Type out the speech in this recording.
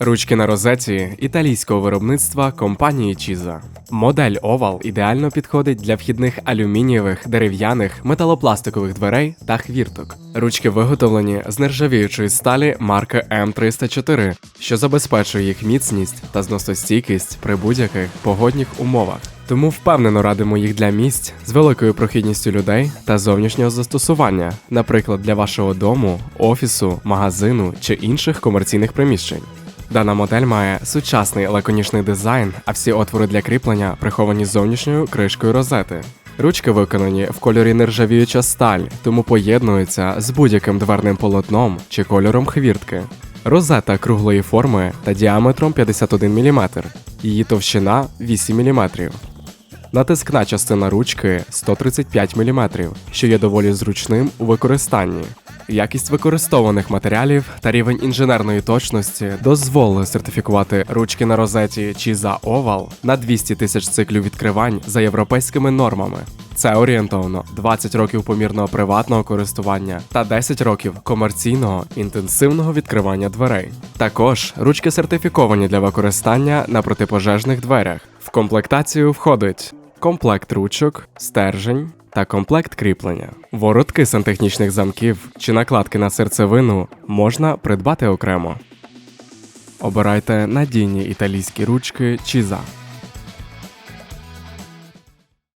Ручки на розеті італійського виробництва компанії Чіза. Модель Oval ідеально підходить для вхідних алюмінієвих, дерев'яних, металопластикових дверей та хвірток. Ручки виготовлені з нержавіючої сталі марки М304, що забезпечує їх міцність та зносостійкість при будь-яких погодних умовах. Тому впевнено радимо їх для місць з великою прохідністю людей та зовнішнього застосування, наприклад, для вашого дому, офісу, магазину чи інших комерційних приміщень. Дана модель має сучасний лаконічний дизайн, а всі отвори для кріплення приховані зовнішньою кришкою розети. Ручки виконані в кольорі нержавіюча сталь, тому поєднуються з будь-яким дверним полотном чи кольором хвіртки. Розета круглої форми та діаметром 51 мм, її товщина 8 мм. Натискна частина ручки 135 мм, що є доволі зручним у використанні. Якість використовуваних матеріалів та рівень інженерної точності дозволили сертифікувати ручки на розеті чи за овал на 200 тисяч циклів відкривань за європейськими нормами. Це орієнтовно 20 років помірного приватного користування та 10 років комерційного інтенсивного відкривання дверей. Також ручки сертифіковані для використання на протипожежних дверях. В комплектацію входить комплект ручок, стержень та комплект кріплення. Воротки сантехнічних замків чи накладки на серцевину можна придбати окремо. Обирайте надійні італійські ручки Чіза.